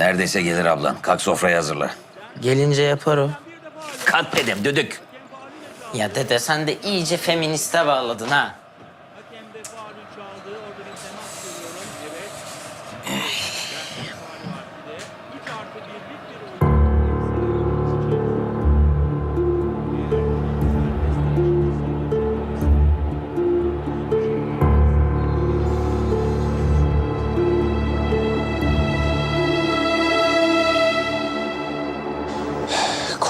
Neredeyse gelir ablan. Kalk sofrayı hazırla. Gelince yapar o. Kalk dedim düdük. Ya dede sen de iyice feministe bağladın ha.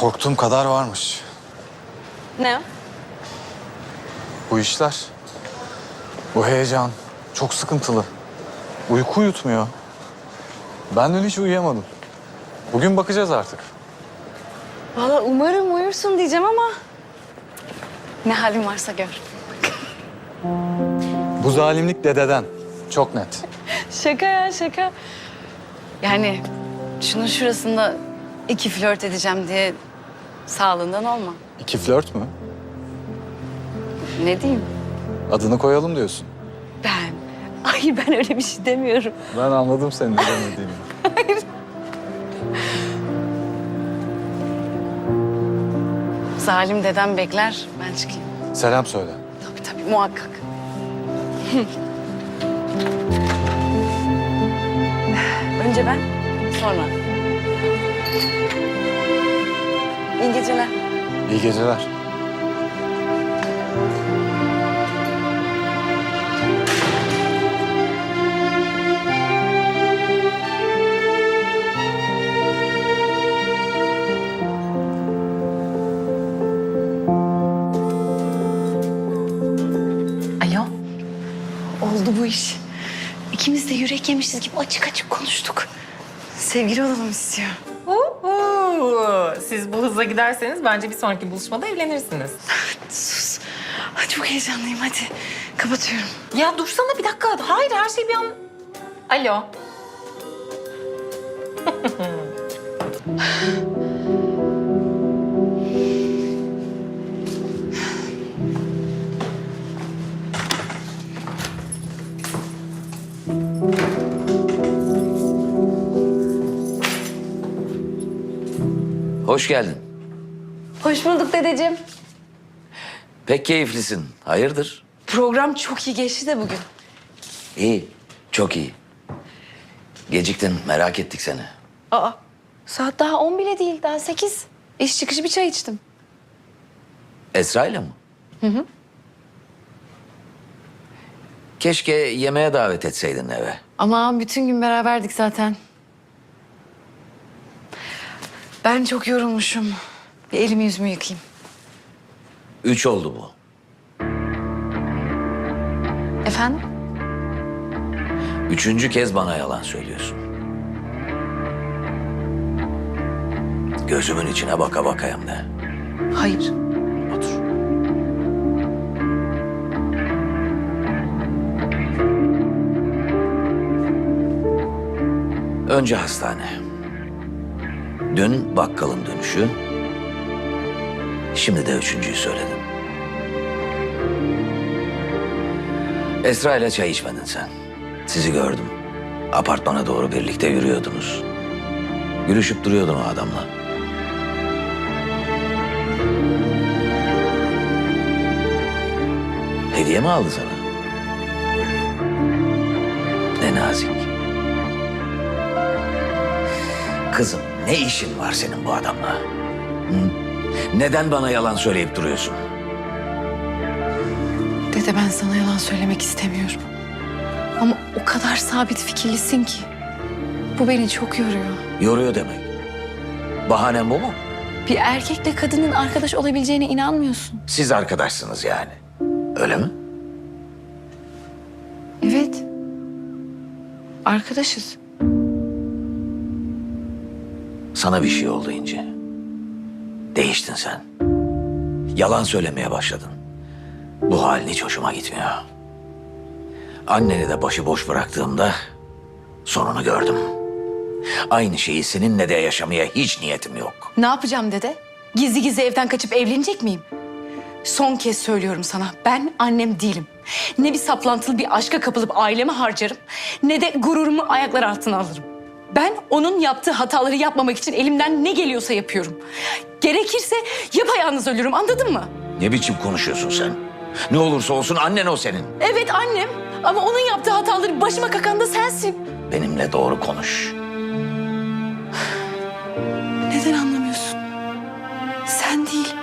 Korktuğum kadar varmış. Ne? Bu işler. Bu heyecan. Çok sıkıntılı. Uyku uyutmuyor. Ben dün hiç uyuyamadım. Bugün bakacağız artık. Valla umarım uyursun diyeceğim ama... Ne halin varsa gör. Bu zalimlik dededen. Çok net. Şaka ya şaka. Yani şunun şurasında iki flört edeceğim diye sağlığından olma. İki flört mü? Ne diyeyim? Adını koyalım diyorsun. Ben. Ay ben öyle bir şey demiyorum. Ben anladım senin ne demediğini. Zalim dedem bekler, ben çıkayım. Selam söyle. Tabii tabii muhakkak. Önce ben, sonra. İyi geceler. İyi geceler. Alo. Oldu bu iş. İkimiz de yürek yemişiz gibi açık açık konuştuk. Sevgili olalım istiyor. Uhu. Siz bu hızla giderseniz bence bir sonraki buluşmada evlenirsiniz. Sus. Ay, Çok heyecanlıyım hadi. Kapatıyorum. Ya dursana bir dakika. Hayır her şey bir an... Alo. Hoş geldin. Hoş bulduk dedeciğim. Pek keyiflisin. Hayırdır? Program çok iyi geçti de bugün. İyi. Çok iyi. Geciktin. Merak ettik seni. Aa, saat daha on bile değil, daha sekiz. İş çıkışı bir çay içtim. Esra ile mi? Hı hı. Keşke yemeğe davet etseydin eve. Ama bütün gün beraberdik zaten. Ben çok yorulmuşum. Bir elimi yüzümü yıkayayım. Üç oldu bu. Efendim? Üçüncü kez bana yalan söylüyorsun. Gözümün içine baka baka hem de. Hayır. Otur. Önce hastane. Dün bakkalın dönüşü. Şimdi de üçüncüyü söyledin. Esra ile çay içmedin sen. Sizi gördüm. Apartmana doğru birlikte yürüyordunuz. Gülüşüp duruyordun o adamla. Hediye mi aldı sana? Ne nazik. Kızım ne işin var senin bu adamla? Hı? Neden bana yalan söyleyip duruyorsun? Dede ben sana yalan söylemek istemiyorum. Ama o kadar sabit fikirlisin ki. Bu beni çok yoruyor. Yoruyor demek. Bahanem bu mu? Bir erkekle kadının arkadaş olabileceğine inanmıyorsun. Siz arkadaşsınız yani. Öyle mi? Evet. Arkadaşız. Sana bir şey oldu İnci. Değiştin sen. Yalan söylemeye başladın. Bu halin hiç hoşuma gitmiyor. Anneni de başıboş bıraktığımda sonunu gördüm. Aynı şeyi seninle de yaşamaya hiç niyetim yok. Ne yapacağım dede? Gizli gizli evden kaçıp evlenecek miyim? Son kez söylüyorum sana. Ben annem değilim. Ne bir saplantılı bir aşka kapılıp ailemi harcarım... ...ne de gururumu ayaklar altına alırım. Ben onun yaptığı hataları yapmamak için elimden ne geliyorsa yapıyorum. Gerekirse yapayalnız ölürüm anladın mı? Ne biçim konuşuyorsun sen? Ne olursa olsun annen o senin. Evet annem ama onun yaptığı hataları başıma kakan da sensin. Benimle doğru konuş. Neden anlamıyorsun? Sen değil.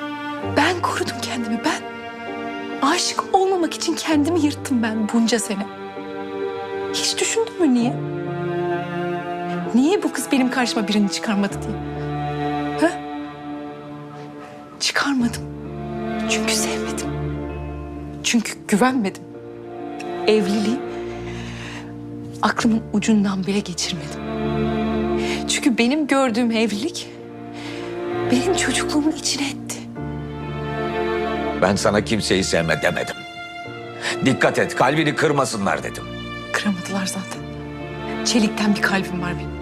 Ben korudum kendimi ben. Aşık olmamak için kendimi yırttım ben bunca sene. Hiç düşündün mü niye? Niye bu kız benim karşıma birini çıkarmadı diye? Ha? Çıkarmadım. Çünkü sevmedim. Çünkü güvenmedim. Evliliği aklımın ucundan bile geçirmedim. Çünkü benim gördüğüm evlilik benim çocukluğumu içine etti. Ben sana kimseyi sevme demedim. Dikkat et kalbini kırmasınlar dedim. Kıramadılar zaten. Çelikten bir kalbim var benim.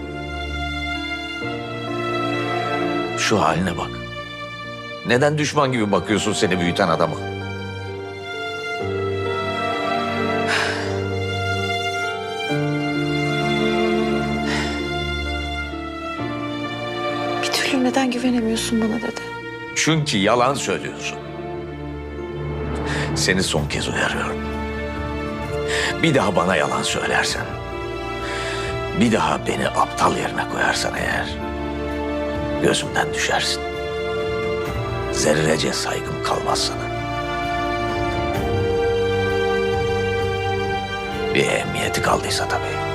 Şu haline bak. Neden düşman gibi bakıyorsun seni büyüten adama? Bir türlü neden güvenemiyorsun bana dede? Çünkü yalan söylüyorsun. Seni son kez uyarıyorum. Bir daha bana yalan söylersen, bir daha beni aptal yerine koyarsan eğer, gözümden düşersin. Zerrece saygım kalmaz sana. Bir emniyeti kaldıysa tabii.